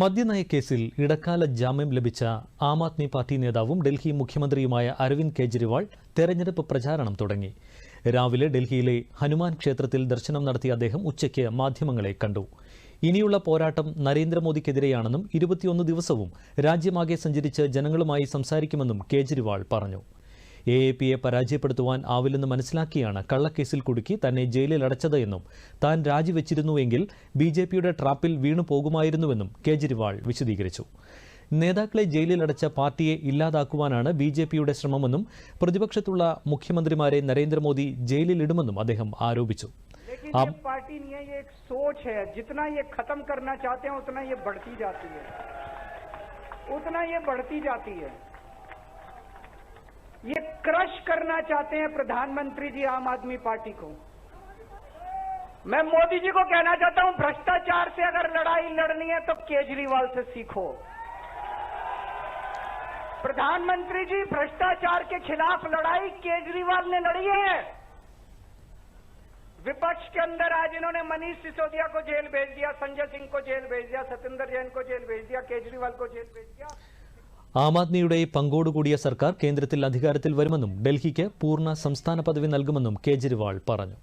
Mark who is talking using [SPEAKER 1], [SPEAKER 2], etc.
[SPEAKER 1] മദ്യനയക്കേസിൽ ഇടക്കാല ജാമ്യം ലഭിച്ച ആം ആദ്മി പാർട്ടി നേതാവും ഡൽഹി മുഖ്യമന്ത്രിയുമായ അരവിന്ദ് കെജ്രിവാൾ തെരഞ്ഞെടുപ്പ് പ്രചാരണം തുടങ്ങി. രാവിലെ ഡൽഹിയിലെ ഹനുമാൻ ക്ഷേത്രത്തിൽ ദർശനം നടത്തിയ അദ്ദേഹം ഉച്ചയ്ക്ക് മാധ്യമങ്ങളെ കണ്ടു. ഇനിയുള്ള പോരാട്ടം നരേന്ദ്രമോദിക്കെതിരെയാണെന്നും ഇരുപത്തിയൊന്ന് ദിവസവും രാജ്യമാകെ സഞ്ചരിച്ച് ജനങ്ങളുമായി സംസാരിക്കുമെന്നും കെജ്രിവാൾ പറഞ്ഞു. എ എ പിയെ പരാജയപ്പെടുത്തുവാൻ ആവില്ലെന്ന് മനസ്സിലാക്കിയാണ് കള്ളക്കേസിൽ കുടുക്കി തന്നെ ജയിലിൽ അടച്ചത് എന്നും താൻ രാജിവെച്ചിരുന്നുവെങ്കിൽ ബി ജെ പിയുടെ ട്രാപ്പിൽ വീണു പോകുമായിരുന്നുവെന്നും കേജ്രിവാൾ വിശദീകരിച്ചു നേതാക്കളെ ജയിലിൽ അടച്ച പാർട്ടിയെ ഇല്ലാതാക്കുവാനാണ് ബി ജെ പിയുടെ ശ്രമമെന്നും പ്രതിപക്ഷത്തുള്ള മുഖ്യമന്ത്രിമാരെ നരേന്ദ്രമോദി ജയിലിലിടുമെന്നും അദ്ദേഹം ആരോപിച്ചു
[SPEAKER 2] लेकिन
[SPEAKER 1] आप-
[SPEAKER 2] ये पार्टी नहीं है ये एक सोच है जितना ये खत्म करना चाहते हैं उतना ये बढ़ती जाती है उतना ये बढ़ती जाती है ये क्रश करना चाहते हैं प्रधानमंत्री जी आम आदमी पार्टी को। मैं मोदी जी को कहना चाहता हूँ, भ्रष्टाचार से अगर लड़ाई लड़नी है तो केजरीवाल से सीखो। प्रधानमंत्री जी, भ्रष्टाचार के खिलाफ लड़ाई केजरीवाल ने लड़ी है। विपक्ष के अंदर आज इन्होंने मनीष सिसोदिया को जेल भेज दिया, संजय सिंह को जेल भेज दिया सत्येंद्र जैन को जेल भेज दिया, केजरीवाल को जेल भेज दिया।
[SPEAKER 1] ആം ആദ്മിയുടെ പങ്കോടുകൂടിയ സർക്കാർ കേന്ദ്രത്തിൽ അധികാരത്തിൽ വരുമെന്നും ഡൽഹിക്ക് പൂർണ സംസ്ഥാന പദവി നൽകുമെന്നും കേജ്രിവാൾ പറഞ്ഞു.